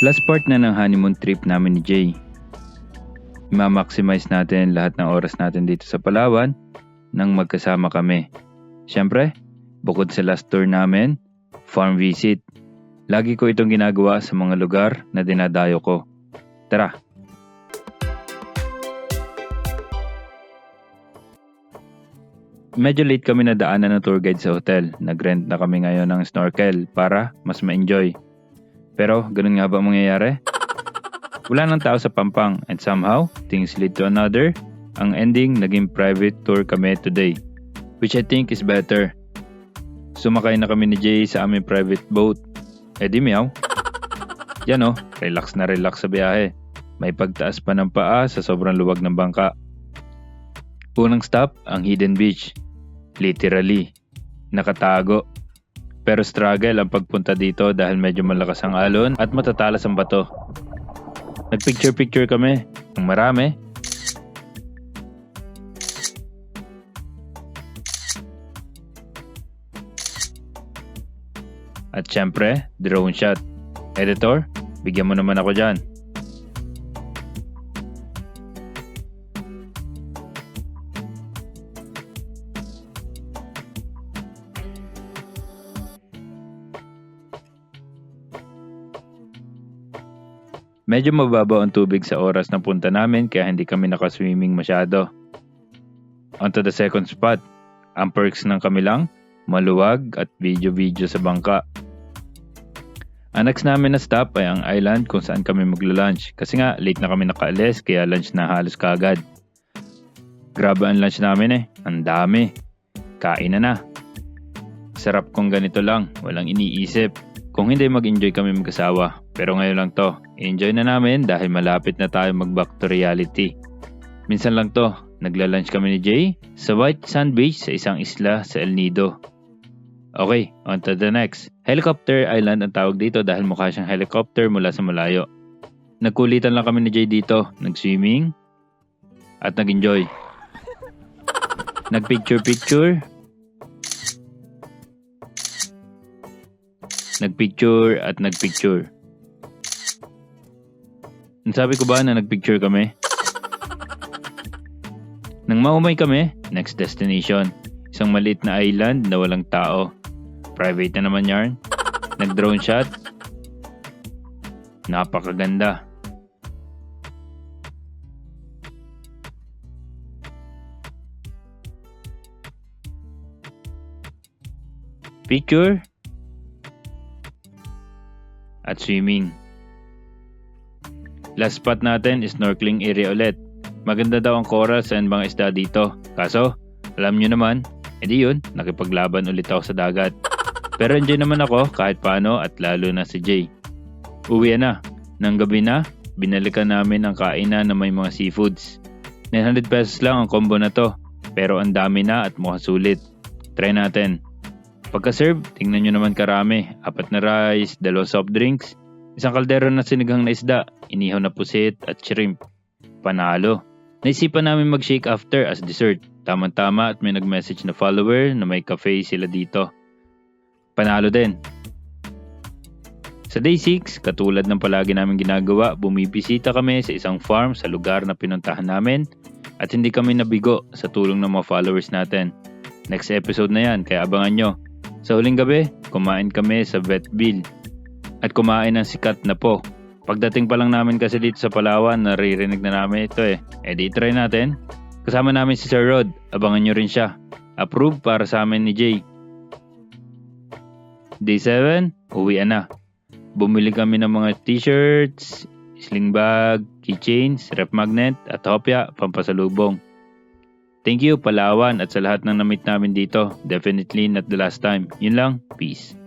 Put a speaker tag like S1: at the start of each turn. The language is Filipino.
S1: Last part na ng honeymoon trip namin ni Jay. Ma-maximize natin lahat ng oras natin dito sa Palawan nang magkasama kami. Siyempre, bukod sa last tour namin, farm visit. Lagi ko itong ginagawa sa mga lugar na dinadayo ko. Tara! Medyo late kami na daanan ng tour guide sa hotel. Nag-rent na kami ngayon ng snorkel para mas ma-enjoy. Pero ganun nga ba ang mangyayari? Wala nang tao sa Pampang and somehow, things lead to another. Ang ending, naging private tour kami today. Which I think is better. Sumakay na kami ni Jay sa aming private boat. Eh di meow. Yan oh, relax na relax sa biyahe. May pagtaas pa ng paa sa sobrang luwag ng bangka. Unang stop, ang Hidden Beach. Literally, nakatago. Pero struggle ang pagpunta dito dahil medyo malakas ang alon at matatalas ang bato. Nagpicture-picture kami. Ang marami. At syempre, drone shot. Editor, bigyan mo naman ako dyan. Medyo mababaw ang tubig sa oras ng punta namin kaya hindi kami nakaswimming masyado. On to the second spot. Ang perks ng kami lang, maluwag at video-video sa bangka. Ang next namin na stop ay ang island kung saan kami magla-lunch kasi nga late na kami nakaalis kaya lunch na halos kagad. Grabe ang lunch namin eh, ang dami. Kain na na. Sarap kung ganito lang, walang iniisip. Kung hindi mag-enjoy kami mag-asawa. Pero ngayon lang to, enjoy na namin dahil malapit na tayo mag-back to reality. Minsan lang to, nagla-lunch kami ni Jay sa White Sand Beach sa isang isla sa El Nido. Okay, on to the next. Helicopter Island ang tawag dito dahil mukha siyang helicopter mula sa malayo. Nagkulitan lang kami ni Jay dito, nag-swimming, at nag-enjoy. Nag-picture-picture, nagpicture at nagpicture. Sabi ko ba na nagpicture kami? Nang maumay kami, next destination. Isang maliit na island na walang tao. Private na naman yarn. Nag-drone shot. Napakaganda. Picture at swimming. Last spot natin is snorkeling area ulit. Maganda daw ang corals and mga isda dito. Kaso, alam nyo naman, edi yun, nakipaglaban ulit ako sa dagat. Pero enjoy naman ako kahit paano at lalo na si Jay. Uwi na. Nang gabi na, binalikan namin ang kainan na may mga seafoods. 900 pesos lang ang combo na to. Pero ang dami na at mukhang sulit. Try natin. Pagka-serve, tingnan nyo naman karami. Apat na rice, dalawang soft drinks, isang kaldero na sinigang na isda, inihaw na pusit at shrimp. Panalo. Naisipan namin mag-shake after as dessert. Tama-tama at may nag-message na follower na may cafe sila dito. Panalo din. Sa day 6, katulad ng palagi namin ginagawa, bumibisita kami sa isang farm sa lugar na pinuntahan namin at hindi kami nabigo sa tulong ng mga followers natin. Next episode na yan, kaya abangan nyo. Sa huling gabi, kumain kami sa vet bill at kumain ng sikat na po. Pagdating pa lang namin kasi dito sa Palawan, naririnig na namin ito eh. E di try natin. Kasama namin si Sir Rod, abangan nyo rin siya. Approve para sa amin ni Jay. Day 7, uwi na. Bumili kami ng mga t-shirts, sling bag, keychains, rep magnet, at hopya, pampasalubong. Thank you Palawan at sa lahat ng namit namin dito. Definitely not the last time. Yun lang. Peace.